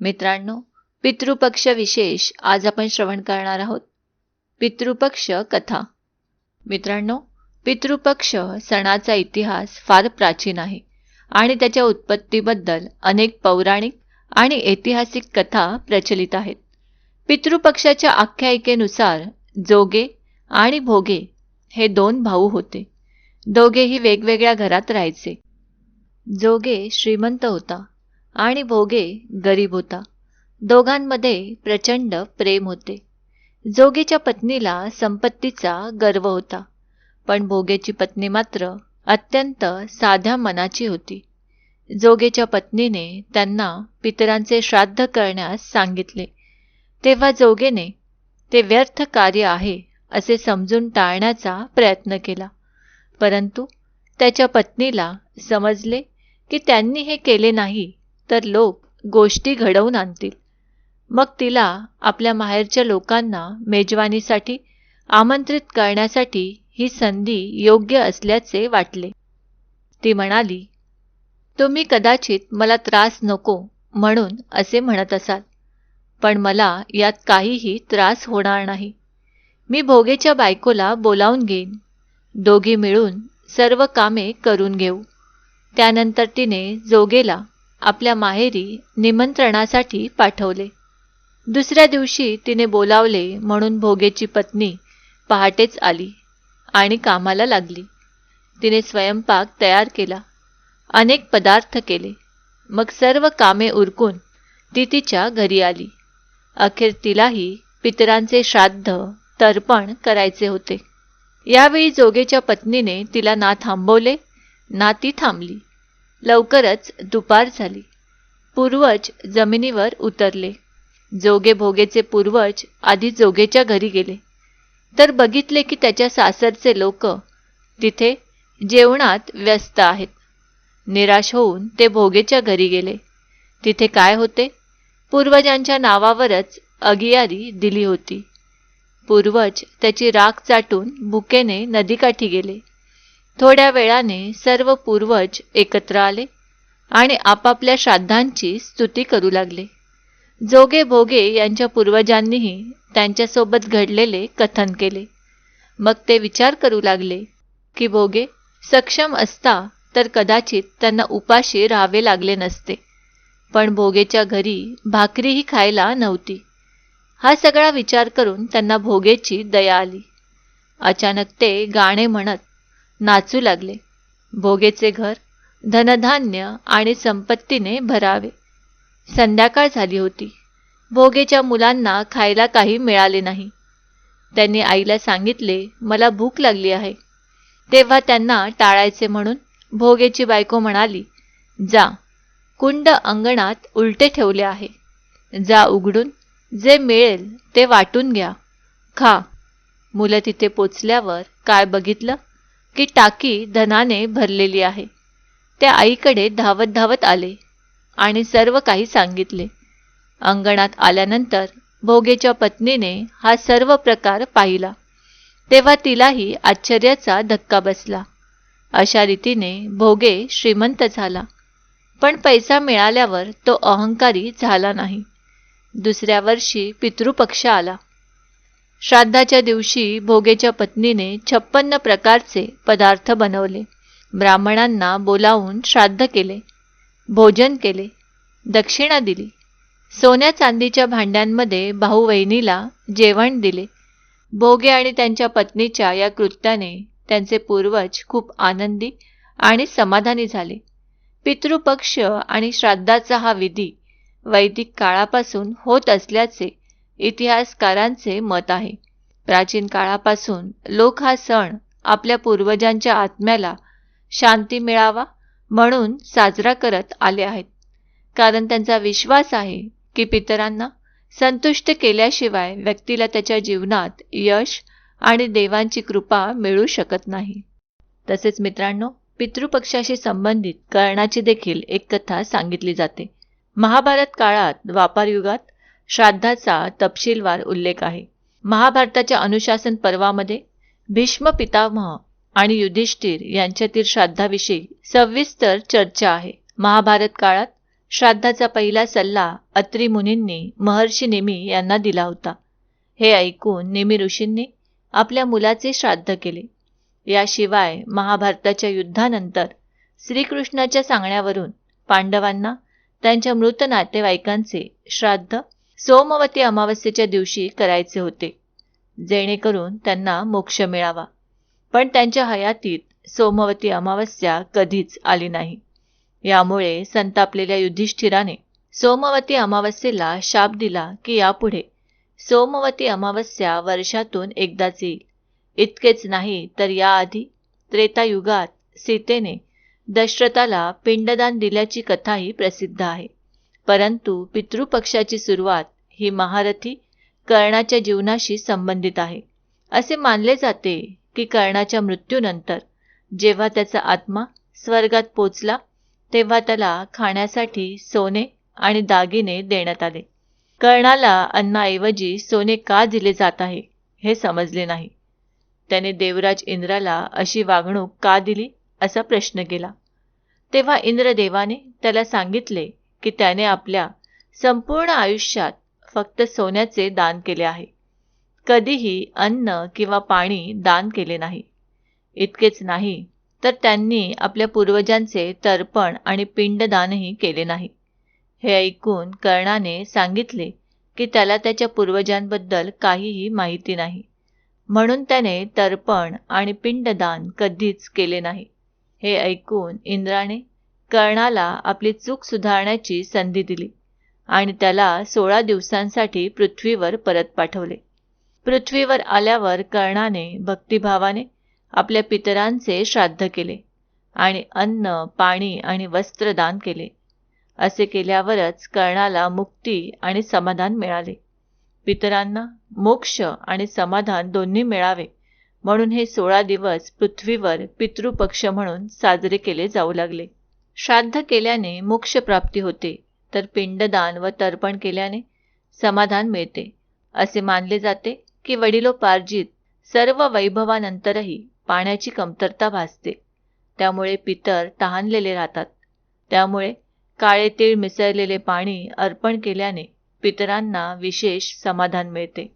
मित्रांनो पितृपक्ष विशेष आज आपण श्रवण करणार आहोत. पितृपक्ष कथा. मित्रांनो पितृपक्ष सणाचा इतिहास फार प्राचीन आहे आणि त्याच्या उत्पत्तीबद्दल अनेक पौराणिक आणि ऐतिहासिक कथा प्रचलित आहेत. पितृपक्षाच्या आख्यायिकेनुसार जोगे आणि भोगे हे दोन भाऊ होते. दोघेही वेगवेगळ्या घरात राहायचे. जोगे श्रीमंत होता. आणि भोगे गरीब होता. दोघांमध्ये प्रचंड प्रेम होते. जोगेच्या पत्नीला संपत्तीचा गर्व होता. पण भोगेची पत्नी मात्र अत्यंत साध्या मनाची होती. जोगेच्या पत्नीने त्यांना पितरांचे श्राद्ध करण्यास सांगितले. तेव्हा जोगेने ते व्यर्थ कार्य आहे असे समजून टाळण्याचा प्रयत्न केला. परंतु त्याच्या पत्नीला समजले की त्यांनी हे केले नाही तर लोक गोष्टी घडवून आणतील. मग तिला आपल्या माहेरच्या लोकांना मेजवानीसाठी आमंत्रित करण्यासाठी ही संधी योग्य असल्याचे वाटले. ती म्हणाली तुम्ही कदाचित मला त्रास नको म्हणून असे म्हणत असाल पण मला यात काहीही त्रास होणार नाही. मी भोगेच्या बायकोला बोलावून घेईन. दोघी मिळून सर्व कामे करून घेऊ. त्यानंतर तिने जोगेला आपल्या माहेरी निमंत्रणासाठी पाठवले. दुसऱ्या दिवशी तिने बोलावले म्हणून भोगेची पत्नी पहाटेच आली आणि कामाला लागली. तिने स्वयंपाक तयार केला. अनेक पदार्थ केले. मग सर्व कामे उरकून ती तिच्या घरी आली. अखेर तिलाही पितरांचे श्राद्ध तर्पण करायचे होते. यावेळी जोगेच्या पत्नीने तिला ना थांबवले ना ती थांबली. लवकरच दुपार झाली. पूर्वज जमिनीवर उतरले. जोगे भोगेचे पूर्वज आधी जोगेच्या घरी गेले. तर बघितले की त्याच्या सासरचे लोक तिथे जेवणात व्यस्त आहेत. निराश होऊन ते भोगेच्या घरी गेले. तिथे काय होते? पूर्वजांच्या नावावरच अगियारी दिली होती. पूर्वज त्याची राख चाटून भुकेने नदीकाठी गेले. थोड्या वेळाने सर्व पूर्वज एकत्र आले आणि आपापल्या श्राद्धांची स्तुती करू लागले. जोगे भोगे यांच्या पूर्वजांनीही त्यांच्यासोबत घडलेले कथन केले. मग ते विचार करू लागले की भोगे सक्षम असता तर कदाचित त्यांना उपाशी राहावे लागले नसते. पण भोगेच्या घरी भाकरीही खायला नव्हती. हा सगळा विचार करून त्यांना भोगेची दया आली. अचानक ते गाणे म्हणत नाचू लागले. भोगेचे घर धनधान्य आणि संपत्तीने भरावे. संध्याकाळ झाली होती. भोगेच्या मुलांना खायला काही मिळाले नाही. त्यांनी आईला सांगितले मला भूक लागली आहे. तेव्हा त्यांना टाळायचे म्हणून भोगेची बायको म्हणाली जा कुंड अंगणात उलटे ठेवले आहे. जा उघडून जे मिळेल ते वाटून घ्या. खा. मुलं तिथे पोचल्यावर काय बघितलं? की टाकी धनाने भरलेली आहे. त्या आईकडे धावत धावत आले आणि सर्व काही सांगितले. अंगणात आल्यानंतर भोगेच्या पत्नीने हा सर्व प्रकार पाहिला. तेव्हा तिलाही आश्चर्याचा धक्का बसला. अशा रीतीने भोगे श्रीमंत झाला. पण पैसा मिळाल्यावर तो अहंकारी झाला नाही. दुसऱ्या वर्षी पितृपक्ष आला. श्राद्धाच्या दिवशी भोगेच्या पत्नीने छप्पन्न प्रकारचे पदार्थ बनवले. ब्राह्मणांना बोलावून श्राद्ध केले. भोजन केले. दक्षिणा दिली. सोन्या चांदीच्या भांड्यांमध्ये भाऊ वहिनीला जेवण दिले. भोगे आणि त्यांच्या पत्नीच्या या कृत्याने त्यांचे पूर्वज खूप आनंदी आणि समाधानी झाले. पितृपक्ष आणि श्राद्धाचा हा विधी वैदिक काळापासून होत असल्याचे इतिहासकारांचे मत आहे. प्राचीन काळापासून लोक हा सण आपल्या पूर्वजांच्या आत्म्याला शांती मिळावा म्हणून साजरा करत आले आहेत. कारण त्यांचा विश्वास आहे की पितरांना संतुष्ट केल्याशिवाय व्यक्तीला त्याच्या जीवनात यश आणि देवांची कृपा मिळू शकत नाही. तसेच मित्रांनो पितृपक्षाशी संबंधित कर्णाची देखील एक कथा सांगितली जाते. महाभारत काळात द्वापारयुगात युगात श्राद्धाचा तपशीलवार उल्लेख आहे. महाभारताच्या अनुशासन पर्वामध्ये भीष्म पितामह आणि युधिष्ठिर यांच्यातील श्राद्धाविषयी सविस्तर चर्चा आहे. महाभारत काळात श्राद्धाचा पहिला सल्ला अत्री मुनींनी महर्षी नेमी यांना दिला होता. हे ऐकून नेमी ऋषींनी आपल्या मुलाचे श्राद्ध केले. याशिवाय महाभारताच्या युद्धानंतर श्रीकृष्णाच्या सांगण्यावरून पांडवांना त्यांच्या मृत नातेवाईकांचे श्राद्ध सोमवती अमावस्येच्या दिवशी करायचे होते. जेणेकरून त्यांना मोक्ष मिळावा. पण त्यांच्या हयातीत सोमवती अमावस्या कधीच आली नाही. यामुळे संतापलेल्या युधिष्ठिराने सोमवती अमावस्येला शाप दिला की यापुढे सोमवती अमावस्या वर्षातून एकदाच येईल. इतकेच नाही तर याआधी त्रेतायुगात सीतेने दशरथाला पिंडदान दिल्याची कथाही प्रसिद्ध आहे. परंतु पितृपक्षाची सुरुवात ही महारथी कर्णाच्या जीवनाशी संबंधित आहे. असे मानले जाते की कर्णाच्या मृत्यूनंतर जेव्हा त्याचा आत्मा स्वर्गात पोचला तेव्हा त्याला खाण्यासाठी सोने आणि दागिने देण्यात आले. कर्णाला अन्नाऐवजी सोने का दिले जात आहे हे समजले नाही. त्याने देवराज इंद्राला अशी वागणूक का दिली असा प्रश्न केला. तेव्हा इंद्रदेवाने त्याला सांगितले की त्याने आपल्या संपूर्ण आयुष्यात फक्त सोन्याचे दान केले आहे. कधीही अन्न किंवा पाणी दान केले नाही. इतकेच नाही तर त्यांनी आपल्या पूर्वजांचे तर्पण आणि पिंडदानही केले नाही. हे ऐकून कर्णाने सांगितले की त्याला त्याच्या पूर्वजांबद्दल काहीही माहिती नाही. म्हणून त्याने तर्पण आणि पिंडदान कधीच केले नाही. हे ऐकून इंद्राने कर्णाला आपली चूक सुधारण्याची संधी दिली आणि त्याला सोळा दिवसांसाठी पृथ्वीवर परत पाठवले. पृथ्वीवर आल्यावर कर्णाने भक्तिभावाने आपल्या पितरांचे श्राद्ध केले आणि अन्न पाणी आणि वस्त्र दान केले. असे केल्यावरच कर्णाला मुक्ती आणि समाधान मिळाले. पितरांना मोक्ष आणि समाधान दोन्ही मिळावे म्हणून हे सोळा दिवस पृथ्वीवर पितृपक्ष म्हणून साजरे केले जाऊ लागले. श्राद्ध केल्याने मोक्ष प्राप्ती होते तर पिंडदान व तर्पण केल्याने समाधान मिळते. असे मानले जाते की वडिलोपार्जित सर्व वैभवानंतरही पाण्याची कमतरता भासते. त्यामुळे पितर तहानलेले राहतात. त्यामुळे काळे तीळ मिसळलेले पाणी अर्पण केल्याने पितरांना विशेष समाधान मिळते.